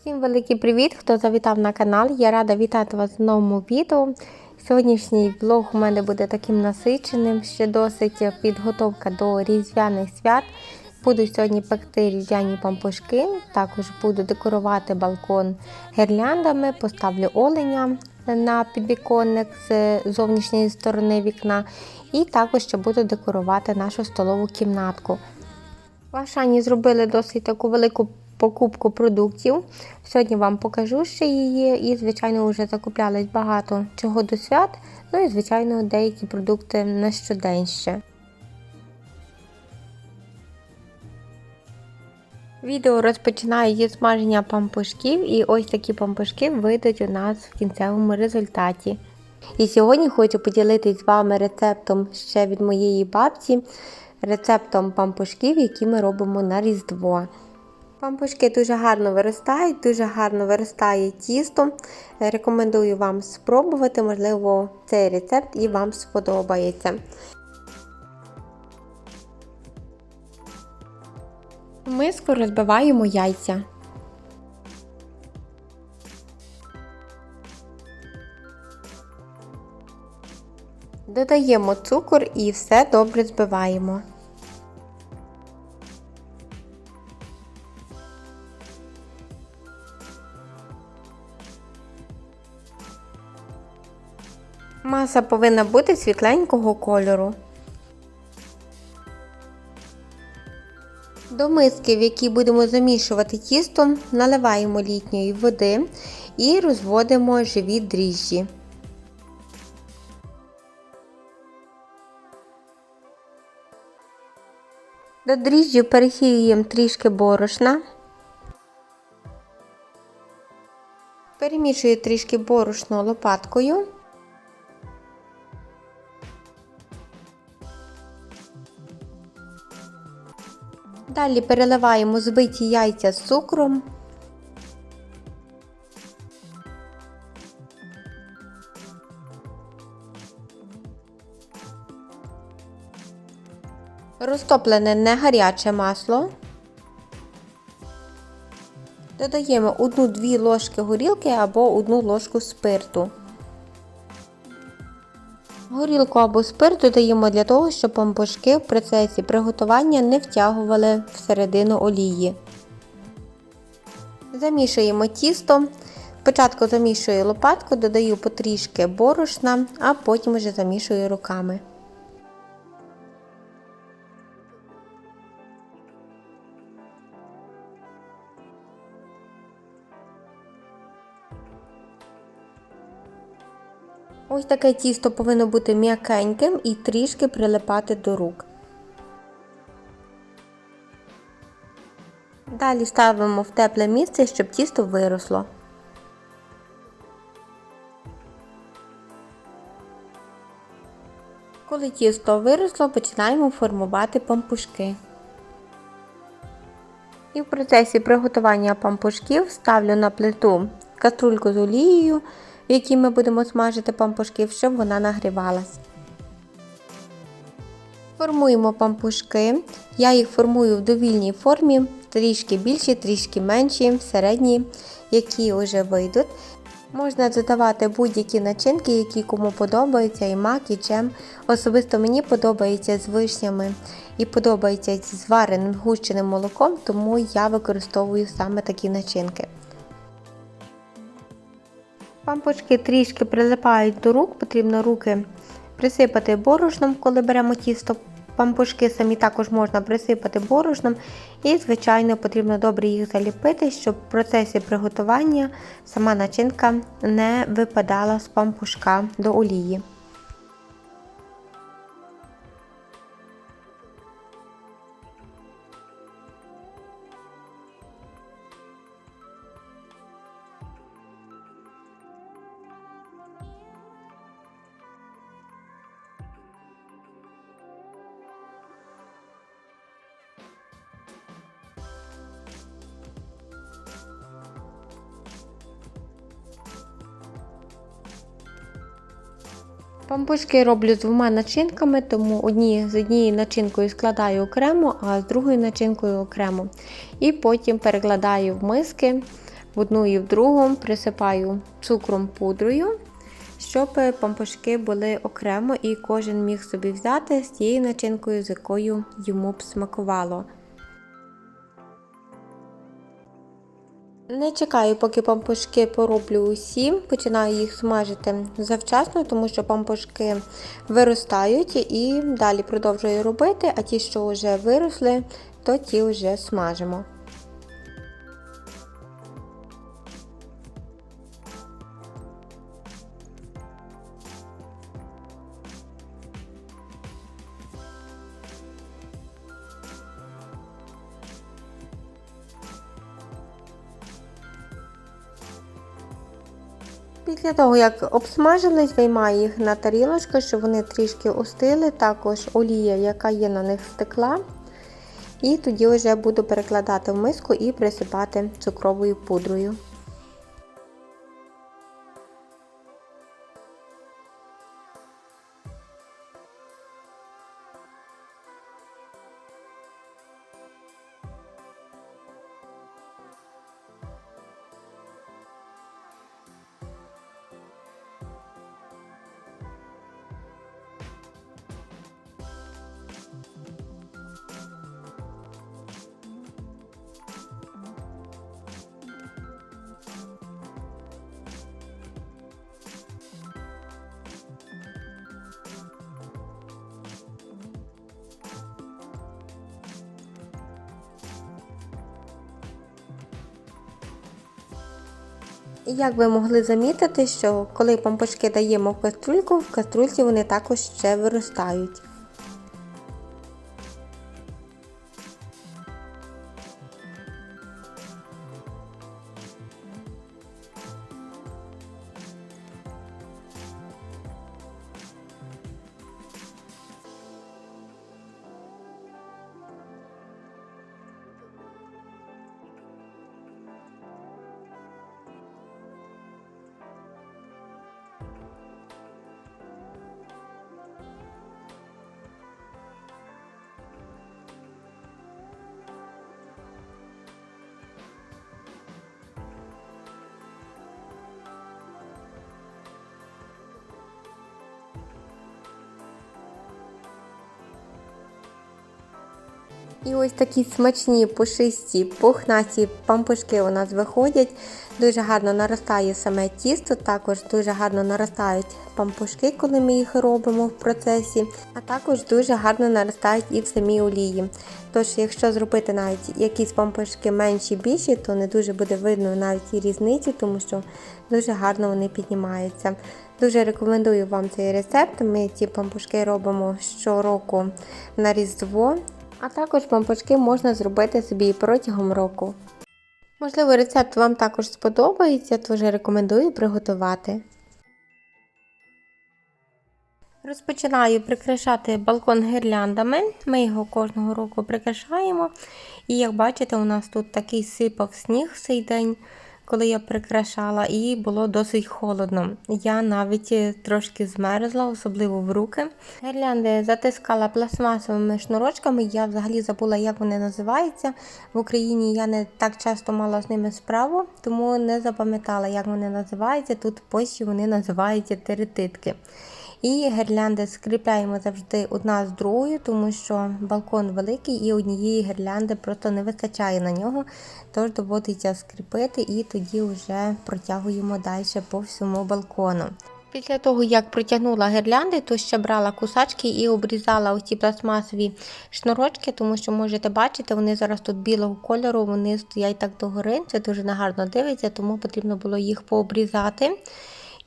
Всім великий привіт, хто завітав на канал. Я рада вітати вас в новому відео. Сьогоднішній влог у мене буде таким насиченим, ще досить підготовка до різдвяних свят. Буду сьогодні пекти різдвяні пампушки, також буду декорувати балкон гірляндами, поставлю оленя на підвіконник з зовнішньої сторони вікна, і також ще буду декорувати нашу столову кімнатку. В Ашані зробили досить таку велику покупку продуктів. Сьогодні вам покажу ще її. І, звичайно, вже закуплялись багато чого до свят. Ну і, звичайно, деякі продукти на щодень ще. Відео розпочинаю зі смаження пампушків, і ось такі пампушки вийдуть у нас в кінцевому результаті. І сьогодні хочу поділитись з вами рецептом ще від моєї бабці, рецептом пампушків, які ми робимо на Різдво. Пампушки дуже гарно виростають, дуже гарно виростає тісто. Рекомендую вам спробувати, можливо, цей рецепт і вам сподобається. В миску розбиваємо яйця. Додаємо цукор і все добре збиваємо. Маса повинна бути світленького кольору. До миски, в якій будемо замішувати тісто, наливаємо літньої води і розводимо живі дріжджі. До дріжджів пересіюємо трішки борошна. Перемішую трішки борошно лопаткою. Далі переливаємо збиті яйця з цукром. Розтоплене не гаряче масло. Додаємо 1-2 ложки горілки або 1 ложку спирту. Горілку або спирт додаємо для того, щоб пампушки в процесі приготування не втягували всередину олії. Замішуємо тісто. Спочатку замішую лопатку, додаю потрішки борошна, а потім вже замішую руками. Ось таке тісто повинно бути м'якеньким і трішки прилипати до рук. Далі ставимо в тепле місце, щоб тісто виросло. Коли тісто виросло, починаємо формувати пампушки. І в процесі приготування пампушків ставлю на плиту каструльку з олією, в якій ми будемо смажити пампушки, щоб вона нагрівалась. Формуємо пампушки. Я їх формую в довільній формі, трішки більші, трішки менші, середні, які вже вийдуть. Можна додавати будь-які начинки, які кому подобаються, і мак, і джем. Особисто мені подобається з вишнями і подобається зі звареним гущеним молоком, тому я використовую саме такі начинки. Пампочки трішки прилипають до рук, потрібно руки присипати борошном, коли беремо тісто. Пампушки самі також можна присипати борошном і, звичайно, потрібно добре їх заліпити, щоб в процесі приготування сама начинка не випадала з пампушка до олії. Пампушки роблю з двома начинками, тому одні з однією начинкою складаю окремо, а з другою начинкою окремо. І потім перекладаю в миски, в одну і в другу присипаю цукром пудрою, щоб пампушки були окремо і кожен міг собі взяти з тією начинкою, з якою йому б смакувало. Не чекаю, поки пампушки пороблю усі, починаю їх смажити завчасно, тому що пампушки виростають і далі продовжую робити, а ті, що вже виросли, то ті вже смажимо. Після того, як обсмажились, виймаю їх на тарілочку, щоб вони трішки остили. Також олія, яка є на них стекла. І тоді вже буду перекладати в миску і присипати цукровою пудрою. Як ви могли замітити, що коли помпочки даємо в каструльку, в каструльці вони також ще виростають. І ось такі смачні, пушисті, пухнаті пампушки у нас виходять. Дуже гарно наростає саме тісто, також дуже гарно наростають пампушки, коли ми їх робимо в процесі, а також дуже гарно наростають і в самій олії. Тож, якщо зробити навіть якісь пампушки менші більші, то не дуже буде видно навіть і різниці, тому що дуже гарно вони піднімаються. Дуже рекомендую вам цей рецепт. Ми ці пампушки робимо щороку на Різдво. А також пампушки можна зробити собі і протягом року. Можливо, рецепт вам також сподобається, тож рекомендую приготувати. Розпочинаю прикрашати балкон гірляндами. Ми його кожного року прикрашаємо. І як бачите, у нас тут такий сипав сніг в цей день коли я прикрашала, і було досить холодно. Я навіть трошки змерзла, особливо в руки. Гірлянди затискала пластмасовими шнурочками. Я взагалі забула, як вони називаються. В Україні я не так часто мала з ними справу, тому не запам'ятала, як вони називаються. Тут в Польщі вони називаються теретитки. І гірлянди скріпляємо завжди одна з другою, тому що балкон великий і однієї гірлянди просто не вистачає на нього, тож доводиться скріпити і тоді вже протягуємо далі по всьому балкону. Після того, як протягнула гірлянди, то ще брала кусачки і обрізала оці пластмасові шнурочки, тому що можете бачити, вони зараз тут білого кольору, вони стоять так догори. Це дуже негарно дивиться, тому потрібно було їх пообрізати.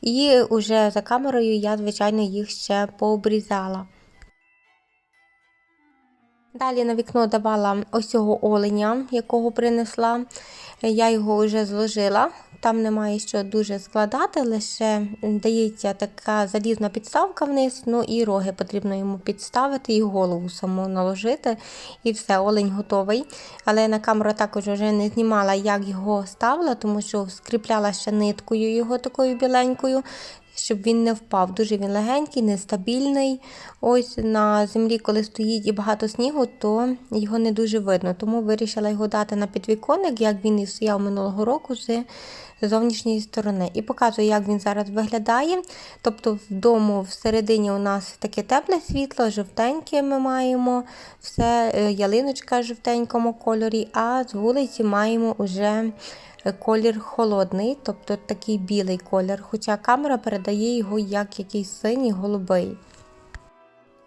І вже за камерою я, звичайно, їх ще пообрізала. Далі на вікно давала ось цього оленя, якого принесла. Я його вже зложила. Там немає що дуже складати, лише дається така залізна підставка вниз, ну і роги потрібно йому підставити, і голову саму наложити, і все, олень готовий. Але на камеру також вже не знімала, як його ставила, тому що скріпляла ще ниткою його такою біленькою, щоб він не впав. Дуже він легенький, нестабільний. Ось на землі, коли стоїть і багато снігу, то його не дуже видно. Тому вирішила його дати на підвіконник, як він і стояв минулого року з зовнішньої сторони. І показую, як він зараз виглядає. Тобто, вдома всередині у нас таке тепле світло, жовтеньке ми маємо, все, е, ялиночка в жовтенькому кольорі, а з вулиці маємо вже колір холодний, тобто такий білий колір. Хоча камера передає його як якийсь синій голубий.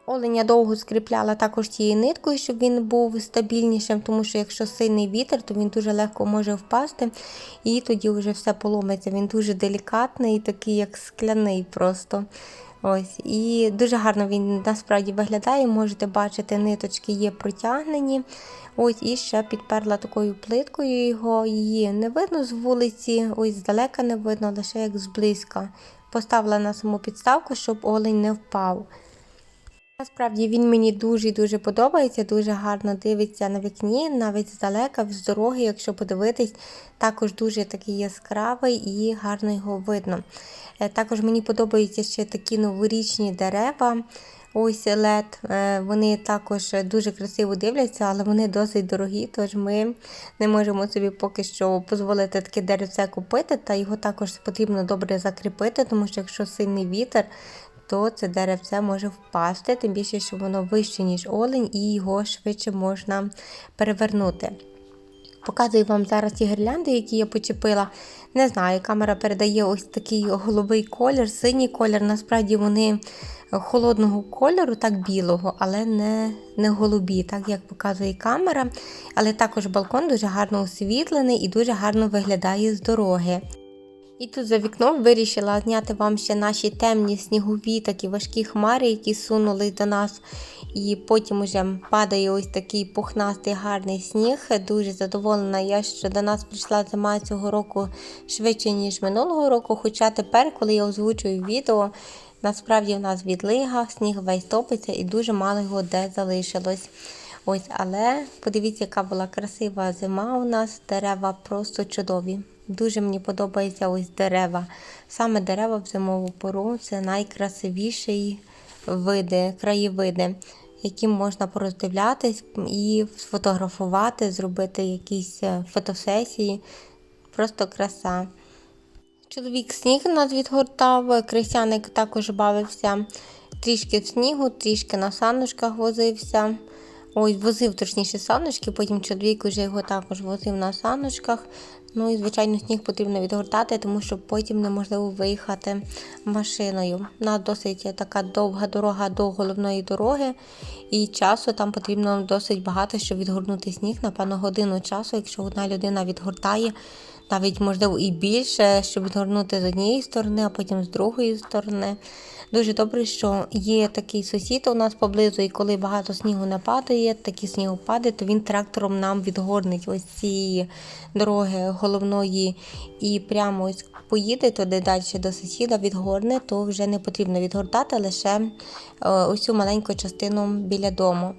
Оленя довго скріпляла також тією ниткою, щоб він був стабільнішим, тому що якщо сильний вітер, то він дуже легко може впасти, і тоді вже все поломиться. Він дуже делікатний, такий, як скляний просто. Ось, І дуже гарно він насправді виглядає. Можете бачити, ниточки є протягнені. Ось, І ще підперла такою плиткою його. Її не видно з вулиці, ось здалека не видно, лише як зблизька. Поставила на саму підставку, щоб олень не впав. Насправді він мені дуже дуже подобається, дуже гарно дивиться на вікні, навіть здалека, з дороги, якщо подивитись, також дуже такий яскравий і гарно його видно. Е, Також мені подобаються ще такі новорічні дерева. Ось лед, вони також дуже красиво дивляться, але вони досить дорогі, тож ми не можемо собі поки що дозволити таке деревце купити, та його також потрібно добре закріпити, тому що якщо сильний вітер, то це деревце може впасти, тим більше, що воно вище, ніж олень, і його швидше можна перевернути. Показую вам зараз ті гірлянди, які я почепила. Не знаю, камера передає ось такий голубий колір, синій колір. Насправді вони холодного кольору, так білого, але не не голубі, так як показує камера. Але також балкон дуже гарно освітлений і дуже гарно виглядає з дороги. І тут за вікном вирішила зняти вам ще наші темні снігові такі важкі хмари, які сунули до нас. І потім уже падає ось такий пухнастий гарний сніг. Дуже задоволена я, що до нас прийшла зима цього року швидше, ніж минулого року. Хоча тепер, коли я озвучую відео, насправді в нас відлига, сніг весь топиться і дуже мало його де залишилось. Ось, Але подивіться, яка була красива зима у нас, дерева просто чудові. Дуже мені подобаються ось дерева. Саме дерева в зимову пору це найкрасивіші види, краєвиди, які можна пороздивлятись і сфотографувати, зробити якісь е, фотосесії. Просто краса. Чоловік сніг нас відгортав, крисяник також бавився трішки в снігу, трішки на саночках возився. Ось возив точніше саночки, потім чоловік вже його також возив на саночках. Ну і, звичайно, сніг потрібно відгортати, тому що потім неможливо виїхати машиною. У нас досить така довга дорога до головної дороги, і часу там потрібно досить багато, щоб відгорнути сніг. Напевно, годину часу, якщо одна людина відгортає, навіть можливо і більше, щоб відгорнути з однієї сторони, а потім з другої сторони. Дуже добре, що є такий сусід у нас поблизу, і коли багато снігу не падає, такі снігопади, то він трактором нам відгорнить ось ці дороги головної і прямо ось поїде туди далі до сусіда, відгорне, то вже не потрібно відгортати лише ось цю маленьку частину біля дому.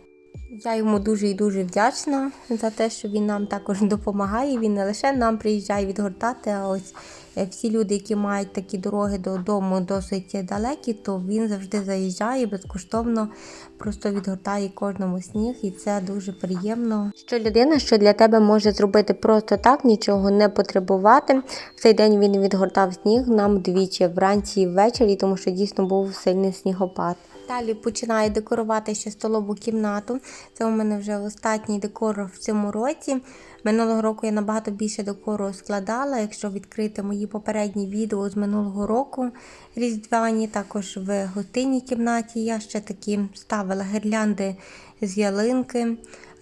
Я йому дуже і дуже вдячна за те, що він нам також допомагає. Він не лише нам приїжджає відгортати, а ось всі люди, які мають такі дороги додому досить далекі, то він завжди заїжджає безкоштовно, просто відгортає кожному сніг, і це дуже приємно. Що людина, що для тебе може зробити просто так, нічого не потребувати. В цей день він відгортав сніг нам двічі вранці і ввечері, тому що дійсно був сильний снігопад. Далі починаю декорувати ще столову кімнату. Це у мене вже останній декор в цьому році. Минулого року я набагато більше декору складала. Якщо відкрити мої попередні відео з минулого року різдвяні, також в гостинній кімнаті я ще такі ставила гірлянди з ялинки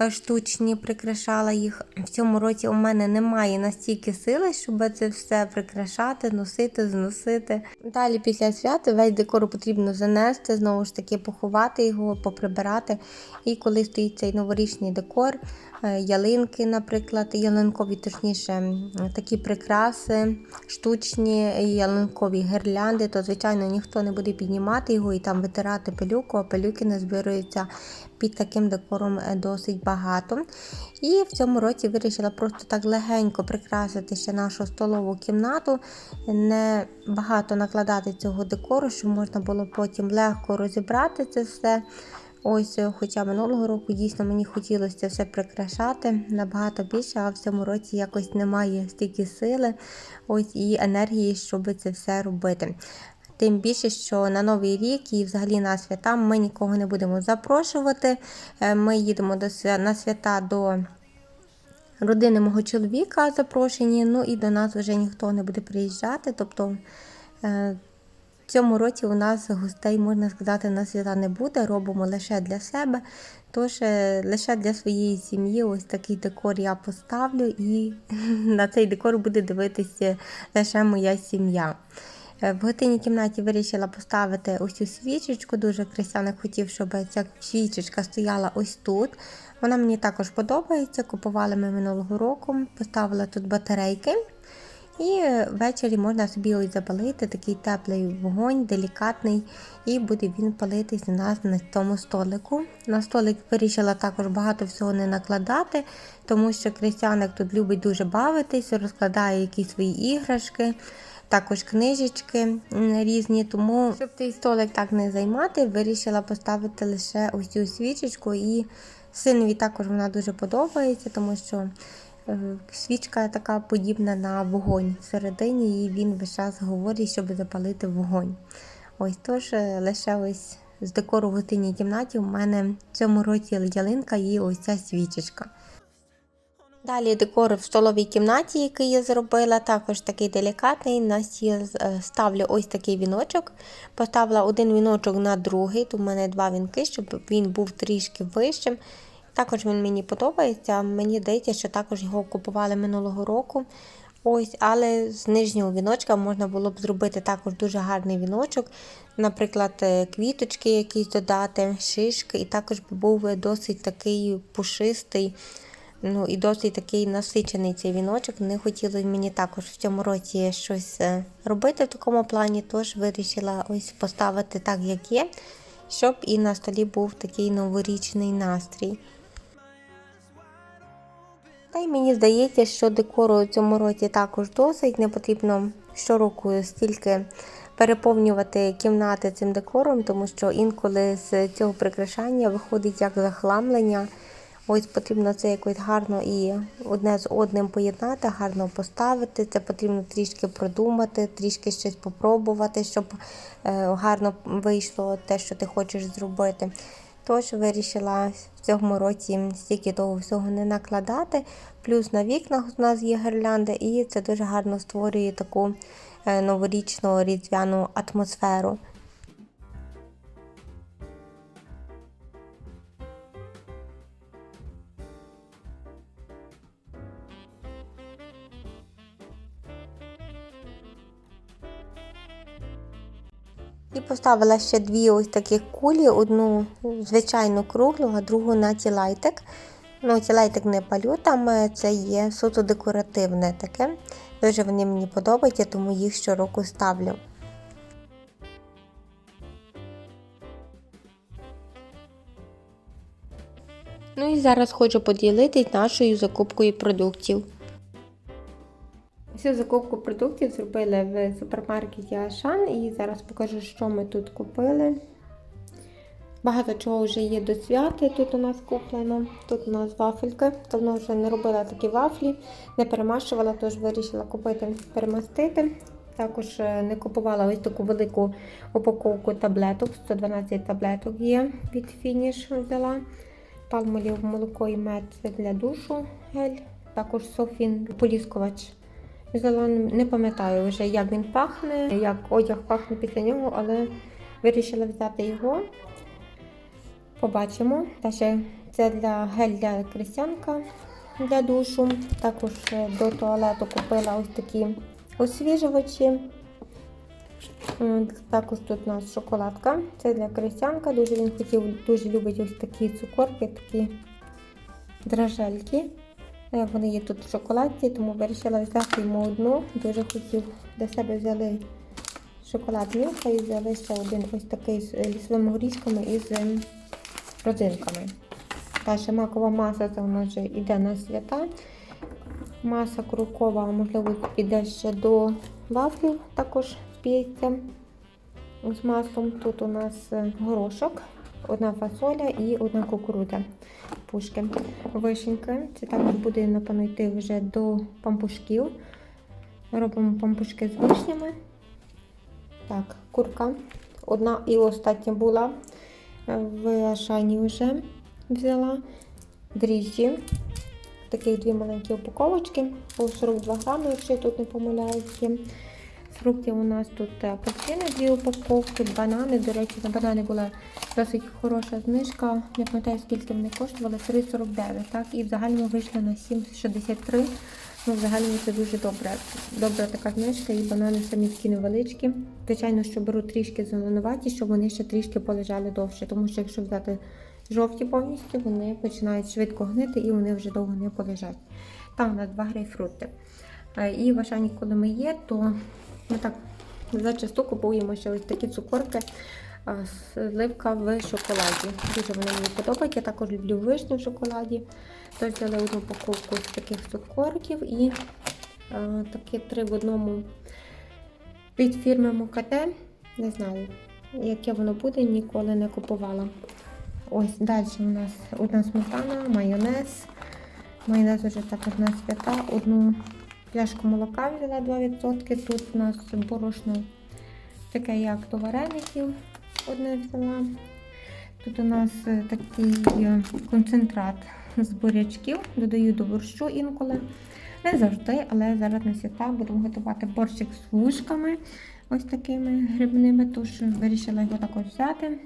штучні, прикрашала їх. В цьому році у мене немає настільки сили, щоб це все прикрашати, носити, зносити. Далі після свята весь декор потрібно занести, знову ж таки поховати його, поприбирати. І коли стоїть цей новорічний декор, ялинки, наприклад, ялинкові, точніше, такі прикраси, штучні ялинкові гірлянди, то, звичайно, ніхто не буде піднімати його і там витирати пилюку, а пилюки не збируються під таким декором е, досить багато. І в цьому році вирішила просто так легенько прикрасити ще нашу столову кімнату, не багато накладати цього декору, щоб можна було потім легко розібрати це все. Ось, е, хоча минулого року дійсно мені хотілося все прикрашати набагато більше, а в цьому році якось немає стільки сили ось і енергії, щоб це все робити. Тим більше, що на новий рік і взагалі на свята ми нікого не будемо запрошувати. Е, Ми їдемо до на свята до родини мого чоловіка запрошені. Ну і до нас вже ніхто не буде приїжджати. Тобто е, цьому році у нас гостей, можна сказати, на свята не буде, робимо лише для себе. Тож е, лише для своєї сім'ї ось такий декор я поставлю, і на цей декор буде дивитися лише моя сім'я. Е, В гостинній кімнаті вирішила поставити ось цю свічечку. Дуже Крістяник хотів, щоб ця свічечка стояла ось тут. Вона мені також подобається. Купували ми минулого року, поставила тут батарейки. І ввечері можна собі ось запалити такий теплий вогонь, делікатний, і буде він палитись у нас на тому столику. На столик вирішила також багато всього не накладати, тому що Крістяник тут любить дуже бавитись, розкладає якісь свої іграшки, також книжечки різні. Тому, щоб цей столик так не займати, вирішила поставити лише ось цю свічечку. І синові також вона дуже подобається, тому що. Свічка така подібна на вогонь всередині, і він весь час говорить, щоб запалити вогонь. Ось тож е, лише ось з декору в гостинній кімнаті у мене в цьому році ялинка і ось ця свічечка. Далі декор в столовій кімнаті, який я зробила, також такий делікатний. На стіл е, ставлю ось такий віночок. Поставила один віночок на другий, тут у мене два вінки, щоб він був трішки вищим. Також він мені подобається. Мені здається, що також його купували минулого року. Ось, але з нижнього віночка можна було б зробити також дуже гарний віночок. Наприклад, е, квіточки якісь додати, шишки, і також був досить такий пушистий. Ну і досить такий насичений цей віночок. Не хотілося мені також в цьому році щось е, робити в такому плані, тож вирішила ось поставити так, як є, щоб і на столі був такий новорічний настрій. Та й мені здається, що декору у цьому році також досить. Не потрібно щороку стільки переповнювати кімнати цим декором, тому що інколи з цього прикрашання виходить як захламлення. Ось потрібно це якось гарно і одне з одним поєднати, гарно поставити. Це потрібно трішки продумати, трішки щось попробувати, щоб е, гарно вийшло те, що ти хочеш зробити. Тож вирішила в цьому році стільки того всього не накладати. Плюс на вікнах у нас є гірлянди, і це дуже гарно створює таку е, новорічну різдвяну атмосферу. Поставила ще дві ось такі кулі, одну звичайну круглу, а другу на тілайтик. Ну, тілайтик не палю, там е, це є суто декоративне таке. Дуже вони мені подобаються, тому їх щороку ставлю. Ну і зараз хочу поділитись нашою закупкою продуктів. Всю закупку продуктів зробили в супермаркеті Ашан і зараз покажу, що ми тут купили. Багато чого вже є до свята. Тут у нас куплено. Тут у нас вафельки. Давно вже не робила такі вафлі, не перемащувала, тож вирішила купити, перемастити. Також е, не купувала ось таку велику упаковку таблеток. 112 таблеток є від фініш взяла. Пальмолів молоко і мед для душу гель. Також софін поліскувач. Взяла, не пам'ятаю вже, як він пахне, як одяг пахне після нього, але вирішила взяти його. Побачимо. Ще це для гель для крестянка для душу. Також е, до туалету купила ось такі освіжувачі. Також тут у нас шоколадка. Це для крестянка. Дуже він хотів, дуже любить ось такі цукорки, такі дрожжельки. Е, Вони є тут в шоколадці, тому вирішила взяти йому одну. Дуже хотів для себе взяли шоколад Мілка і взяли ще один ось такий з е, лісовими горішками із ем, родзинками. Далі макова маса це нас вже йде на свята. Маса крукова, можливо, піде ще до вафлів, також спіється з маслом. Тут у нас е, горошок, одна фасоля і одна кукурудза. Пушки. Вишеньки. Це також буде, напевно, йти вже до пампушків. Робимо пампушки з вишнями. Так, курка. Одна і остання була. В Ашані вже взяла. Дріжджі. Такі дві маленькі упаковочки. По 42 грами, якщо я тут не помиляюся. Фруктів у нас тут апельсини, дві упаковки, банани. До речі, на банани була досить хороша знижка. Не пам'ятаю, скільки вони коштували, 3,49. Так? І в загальному вийшли на 7,63. Ну, в загальному це дуже добре. Добра така знижка, і банани самі такі невеличкі. Звичайно, що беру трішки зеленуваті, щоб вони ще трішки полежали довше. Тому що якщо взяти жовті повністю, вони починають швидко гнити і вони вже довго не полежать. Там у нас два грейпфрути. Е, І в Ашані, коли ми є, то ми так зачасту купуємо ще ось такі цукорки. Сливка в шоколаді. Дуже вони мені подобають. Я також люблю вишню в шоколаді. Тож взяли одну упаковку з таких цукорків і е, такі три в одному від фірми Мокате. Не знаю, яке воно буде, ніколи не купувала. Ось далі у нас одна сметана, майонез. Майонез вже також на свята. Одну пляшку молока взяла 2%. Тут у нас борошно таке, як до вареників. Одне взяла. Тут у нас е, такий е, концентрат з бурячків. Додаю до борщу інколи. Не завжди, але зараз на свята будемо готувати борщик з вушками. Ось такими грибними, тож вирішила його також взяти.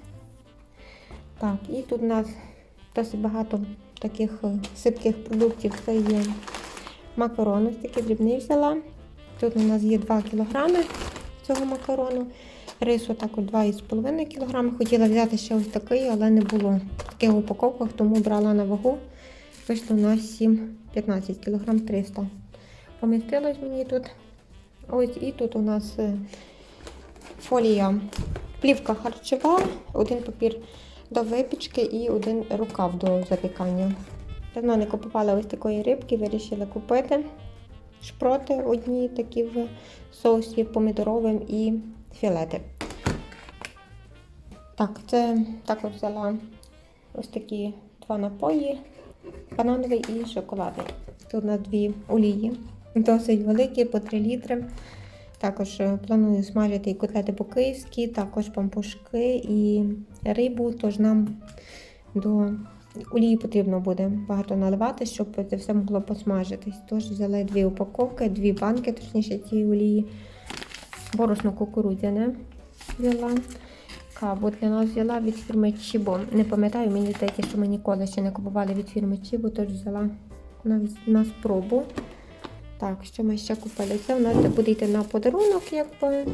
Так, і тут у нас досить багато таких е, сипких продуктів. Це є макарон, ось такий дрібний взяла. Тут у нас є 2 кг цього макарону. Рису також 2,5 кг. Хотіла взяти ще ось такий, але не було в таких упаковках, тому брала на вагу. Вийшло на 7-15 кг 300. Помістилось мені тут. Ось і тут у нас е, фолія, плівка харчова, один папір до випічки і один рукав до запікання. Давно не купувала ось такої рибки, вирішила купити. Шпроти одні такі в соусі помідоровим і філети. Так, це також взяла ось такі два напої, банановий і шоколадний. Тут на дві олії, досить великі, по 3 літри. Також е, планую смажити і котлети по-київськи, також пампушки і рибу, тож нам до олії потрібно буде багато наливати, щоб це все могло посмажитись. Тож взяли дві упаковки, дві банки, точніше цієї олії. Борошно кукурудзяне взяла. Каву для нас взяла від фірми Чібо. Не пам'ятаю, мені здається, що ми ніколи ще не купували від фірми Чібо, тож взяла на, на спробу. Так, що ми ще купили? Це у нас буде йти на подарунок, якби.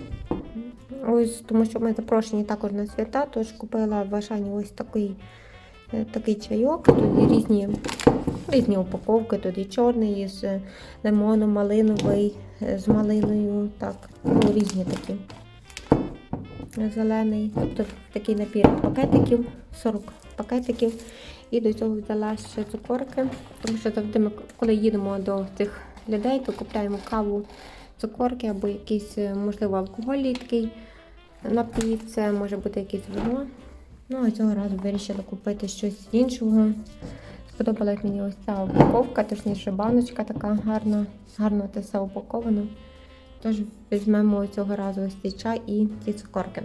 Ось, тому що ми запрошені також на свята, тож купила в Ашані ось такий, такий чайок. Тут різні, різні упаковки, тут і чорний, з лимоном, малиновий, е, з малиною, так, ну, різні такі. Зелений, тобто такий набір пакетиків, 40 пакетиків. І до цього взяла ще цукорки, тому що завжди ми, коли їдемо до цих людей, то купляємо каву, цукорки або якийсь, е, можливо, алкогольний такий напій, це може бути якесь вино. Ну, а цього разу вирішила купити щось іншого. Сподобалась мені ось ця упаковка, точніше баночка така гарна, гарно це все упаковано. Тож візьмемо цього разу ось цей чай і ці цукорки.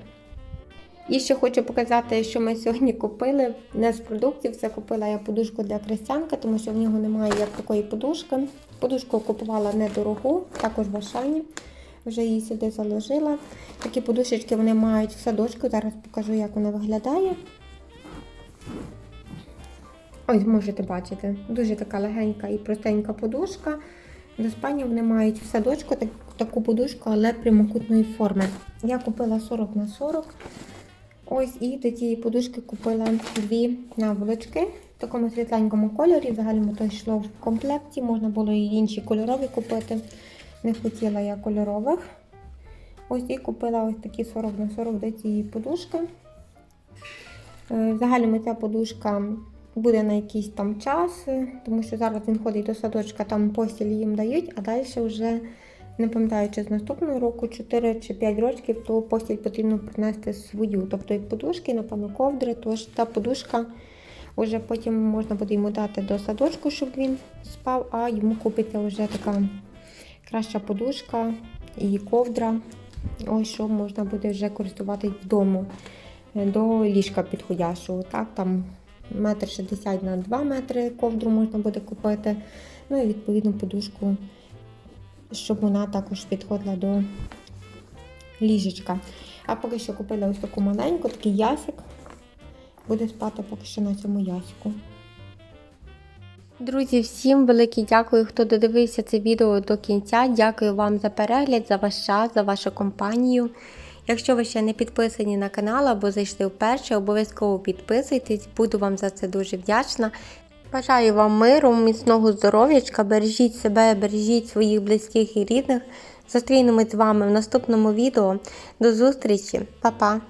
І ще хочу показати, що ми сьогодні купили. Не з продуктів, це купила я подушку для Крестянка, тому що в нього немає як такої подушки. Подушку купувала недорогу, також в Ашані. Вже її сюди заложила. Такі подушечки вони мають в садочку. Зараз покажу, як вона виглядає. Ось можете бачити. Дуже така легенька і простенька подушка. До спальні вони мають в садочку так- таку подушку, але прямокутної форми. Я купила 40 на 40. Ось і до цієї подушки купила дві наволочки в такому світленькому кольорі. Взагалі то йшло в комплекті, можна було і інші кольорові купити. Не хотіла я кольорових. Ось і купила ось такі 40 на 40 до цієї подушки. В загальному ця подушка буде на якийсь там час, е, тому що зараз він ходить до садочка, там постіль їм дають, а далі вже не пам'ятаю, чи з наступного року 4 чи 5 років, то постіль потрібно принести свою. Тобто і подушки, напевно, ковдри, тож та подушка вже потім можна буде йому дати до садочку, щоб він спав, а йому купиться вже така краща подушка і ковдра. Ось що можна буде вже користуватись вдома до ліжка підходящого. Так, там метр шістдесят на 2 метри ковдру можна буде купити. Ну і відповідно подушку, щоб вона також підходила до ліжечка. А поки що купила ось таку маленьку, такий ясик. Буде спати поки що на цьому ясику. Друзі, всім велике дякую, хто додивився це відео до кінця. Дякую вам за перегляд, за ваш час, за вашу компанію. Якщо ви ще не підписані на канал або зайшли вперше, обов'язково підписуйтесь, буду вам за це дуже вдячна. Бажаю вам миру, міцного здоров'ячка, бережіть себе, бережіть своїх близьких і рідних. Зустрінемось з вами в наступному відео. До зустрічі, Па-па!